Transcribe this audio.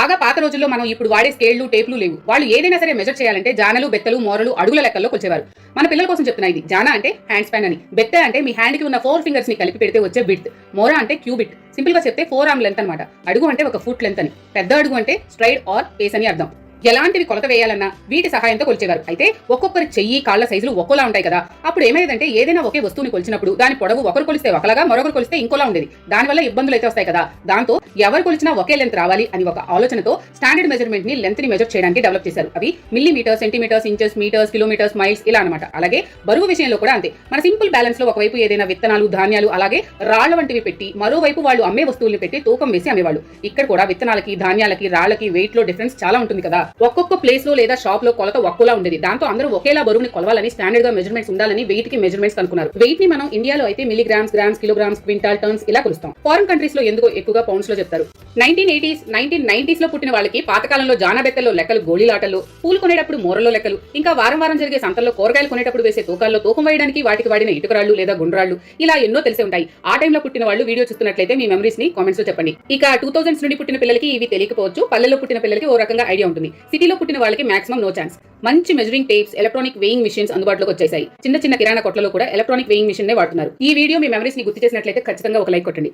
బాగా పాత రోజుల్లో మనం ఇప్పుడు వాడే స్కేళ్ళు టేపులు లేవు. వాళ్ళు ఏదైనా సరే మెజర్ చేయాలంటే జానలు బెత్తలు మోరలు అడుగుల లెక్కల్లో కొలిచేవారు. మన పిల్లల కోసం చెప్తున్నా ఇది. జానా అంటే హ్యాండ్ స్పాన్ అని. బెత్త అంటే మీ హ్యాండ్కి ఉన్న ఫోర్ ఫింగర్స్ని కలిపి పెడితే వచ్చే బిట్ మోరా అంటే క్యూబిట్ సింపుల్గా చెప్తే ఫోర్ ఆర్మ్ లెంత్ అనమాట అడుగు అంటే ఒక ఫుట్ లెంత్ అని. పెద్ద అడుగు అంటే స్ట్రైడ్ ఆర్ పేస్ అని అర్థం. ఎలాంటివి కొలత వేయాలన్నా వీటి సహాయంతో కొలిచేవారు. అయితే ఒక్కొక్కరి చెయ్యి కాళ్ళ సైజులు ఒక్కోలా ఉంటాయి కదా. అప్పుడు ఏమైందంటే ఏదైనా ఒకే వస్తువుని కొలిచినప్పుడు దాని పొడవు ఒకరు కొలిస్తే ఒకలాగా మరొకరు కొలిస్తే ఇంకోలా ఉండేది. దానివల్ల ఇబ్బందులు అయితే వస్తాయి కదా. దాంతో ఎవరు కొలిచినా ఒకే లెంత్ రావాలి అని ఒక ఆలోచనతో స్టాండర్డ్ మెజర్మెంట్ని లెంత్ని మెజర్ చేయడానికి డెవలప్ చేశారు. అవి millimetre centimetres inches metres kilometres miles ఇలా అనమాట అలాగే బరువు విషయంలో కూడా అంతే. మన సింపుల్ బ్యాలెన్స్లో ఒకవైపు ఏదైనా విత్తనాలు ధాన్యాలు అలాగే రాళ్ళ వంటివి పెట్టి మరోవైపు వాళ్ళు అమ్మే వస్తువుల్ని పెట్టి తూకం వేసి అమ్మేవాళ్ళు. ఇక్కడ కూడా విత్తనాలకి ధాన్యాలకి రాళ్ళకి వెయిట్లో డిఫరెన్స్ చాలా ఉంటుంది కదా. ఒక్కొక్క ప్లేస్లో లేదా షాప్లో కొలత ఒక్కోలా ఉండేది. దాంతో అందరూ ఒకేలా బరువుని కొలవాలని స్టాండర్డ్గా మెజర్మెంట్స్ ఉండాలని వెయిట్కి మెజర్మెంట్స్ కనుక్కున్నారు. వెయిట్ని మనం ఇండియాలో అయితే milligrams grams kilograms quintal tonnes ఇలా కొలుస్తాం. ఫారెన్ కంట్రీస్లో ఎందుకు ఎక్కువగా పౌండ్స్లో చెప్తారు. నైన్టీన్ ఎయిటీస్ నైన్టీన్ నైన్టీస్లో పుట్టిన వాళ్ళకి పాతకాలంలో జానబెత్తల్లో లెక్కలు గోళీలాటలు పూలు కొనేటప్పుడు మూరలో లెక్కలు ఇంకా వారం వారం జరిగే సంతల్లో కూరగాయలు కొనేటప్పుడు వేసే తూకాల్లో తూకం వేయడానికి వాటికి వాడిన ఇటుకరాళ్ళు లేదా గుండ్రాళ్ళు ఇలా ఎన్నో తెలిసి ఉంటాయి. ఆ టైంలో పుట్టిన వాళ్ళు వీడియో చూస్తున్నట్లయితే మీ మెమరీస్ని కామెంట్స్లో చెప్పండి. ఇక టూ థౌసండ్స్ నుండి పుట్టిన పిల్లలకి ఇవి తెలియకపోవచ్చు. పల్లెల్లో పుట్టిన పిల్లలకి ఓ రకంగా ఐడియా ఉంటుంది. సిటీలో పుట్టిన వాళ్ళకి మాక్సిమం నో ఛాన్స్. మంచి measuring tapes electronic weighing machines అందుబాటులోకి వచ్చేసాయి చిన్న చిన్న కిరాణా కొట్లలో కూడా ఎలక్ట్రానిక్ వేయింగ్ మిషన్ నే వాడుతున్నారు. ఈ వీడియో మీ మెమరీస్ని గుర్తు చేసినట్లయితే ఖచ్చితంగా ఒక లైక్ కొట్టండి.